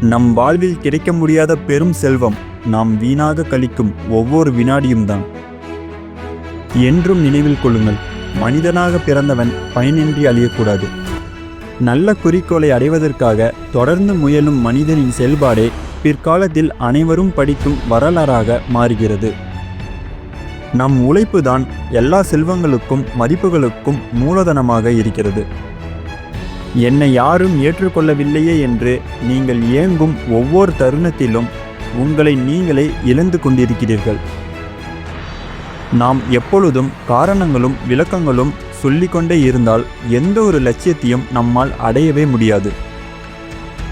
நம் வாழ்வில் கிடைக்க முடியாத பெரும் செல்வம் நாம் வீணாக கழிக்கும் ஒவ்வொரு வினாடியும் தான் என்றும் நினைவில் கொள்ளுங்கள் மனிதனாக பிறந்தவன் பயனின்றி அழியக்கூடாது. நல்ல குறிக்கோளை அடைவதற்காக தொடர்ந்து முயலும் மனிதனின் செயல்பாடே பிற்காலத்தில் அனைவரும் படிக்கும் வரலாறாக மாறுகிறது. நம் உழைப்புதான் எல்லா செல்வங்களுக்கும் மதிப்புகளுக்கும் மூலதனமாக இருக்கிறது. என்னை யாரும் ஏற்றுக்கொள்ளவில்லையே என்று நீங்கள் ஏங்கும் ஒவ்வொரு தருணத்திலும் உங்களை நீங்களே இழந்து கொண்டிருக்கிறீர்கள். நாம் எப்பொழுதும் காரணங்களும் விளக்கங்களும் சொல்லிக்கொண்டே இருந்தால் எந்த ஒரு லட்சியத்தையும் நம்மால் அடையவே முடியாது.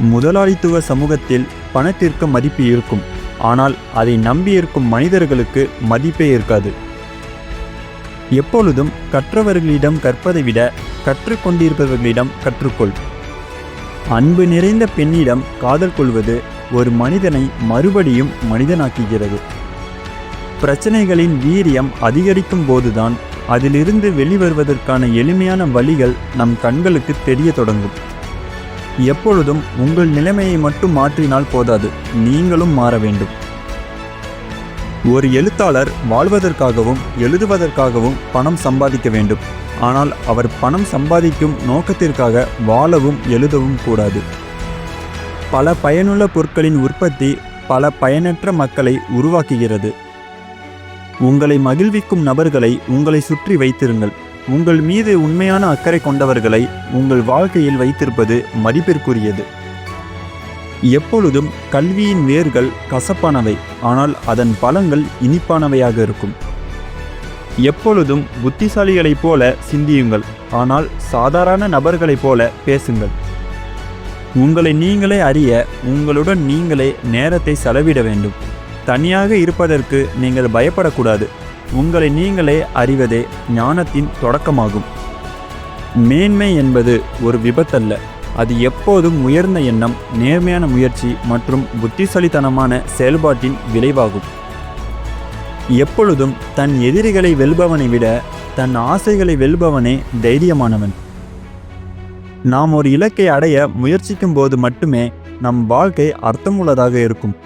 முதலாளித்துவ சமூகத்தில் பணத்திற்கு மதிப்பு இருக்கும். ஆனால் அதை நம்பியிருக்கும் மனிதர்களுக்கு மதிப்பே இருக்காது. எப்பொழுதும் கற்றவர்களிடம் கற்பதை விட கற்றுக்கொண்டிருப்பவர்களிடம் கற்றுக்கொள். அன்பு நிறைந்த பெண்ணிடம் காதல் கொள்வது ஒரு மனிதனை மறுபடியும் மனிதனாக்குகிறது. பிரச்சனைகளின் வீரியம் அதிகரிக்கும் போதுதான் அதிலிருந்து வெளிவருவதற்கான எளிமையான வழிகள் நம் கண்களுக்கு தெரிய தொடங்கும். எப்பொழுதும் உங்கள் நிலைமையை மட்டும் மாற்றினால் போதாது நீங்களும் மாற வேண்டும். ஒரு எழுத்தாளர் வாழ்வதற்காகவும் எழுதுவதற்காகவும் பணம் சம்பாதிக்க வேண்டும். ஆனால் அவர் பணம் சம்பாதிக்கும் நோக்கத்திற்காக வாழவும் எழுதவும் கூடாது. பல பயனுள்ள பொருட்களின் உற்பத்தி பல பயனற்ற மக்களை உருவாக்குகிறது. உங்களை மகிழ்விக்கும் நபர்களை உங்களை சுற்றி வைத்திருங்கள். உங்கள் மீது உண்மையான அக்கறை கொண்டவர்களை உங்கள் வாழ்க்கையில் வைத்திருப்பது மதிப்பிற்குரியது. எப்பொழுதும் கல்வியின் வேர்கள் கசப்பானவை ஆனால் அதன் பலங்கள் இனிப்பானவையாக இருக்கும். எப்பொழுதும் புத்திசாலிகளைப் போல சிந்தியுங்கள் ஆனால் சாதாரண நபர்களைப் போல பேசுங்கள். உங்களை நீங்களே அறிய உங்களுடன் நீங்களே நேரத்தை செலவிட வேண்டும். தனியாக இருப்பதற்கு நீங்கள் பயப்படக்கூடாது. உங்களை நீங்களே அறிவதே ஞானத்தின் தொடக்கமாகும். மேன்மை என்பது ஒரு விபத்தல்ல. அது எப்போதும் உயர்ந்த எண்ணம் நேர்மையான முயற்சி மற்றும் புத்திசாலித்தனமான செயல்பாட்டின் விளைவாகும். எப்பொழுதும் தன் எதிரிகளை வெல்பவனை விட தன் ஆசைகளை வெல்பவனே தைரியமானவன். நாம் ஒரு இலக்கை அடைய முயற்சிக்கும் போது மட்டுமே நம் வாழ்க்கை அர்த்தமுள்ளதாக இருக்கும்.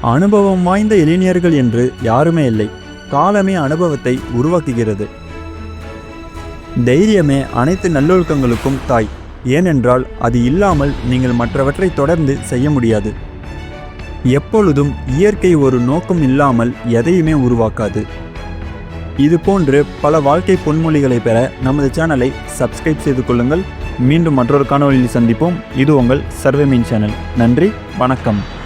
அனுபவம் வாய்ந்த இளைஞர்கள் என்று யாருமே இல்லை. காலமே அனுபவத்தை உருவாக்குகிறது. தைரியமே அனைத்து நல்லொழுக்கங்களுக்கும் தாய். ஏனென்றால் அது இல்லாமல் நீங்கள் மற்றவற்றை தொடர்ந்து செய்ய முடியாது. எப்பொழுதும் இயற்கை ஒரு நோக்கம் இல்லாமல் எதையுமே உருவாக்காது. இது போன்று பல வாழ்க்கை பொன்மொழிகளை பெற நமது சேனலை சப்ஸ்கிரைப் செய்து கொள்ளுங்கள். மீண்டும் மற்றொரு காணொலியில் சந்திப்போம். இது உங்கள் சர்வேமீன் சேனல். நன்றி வணக்கம்.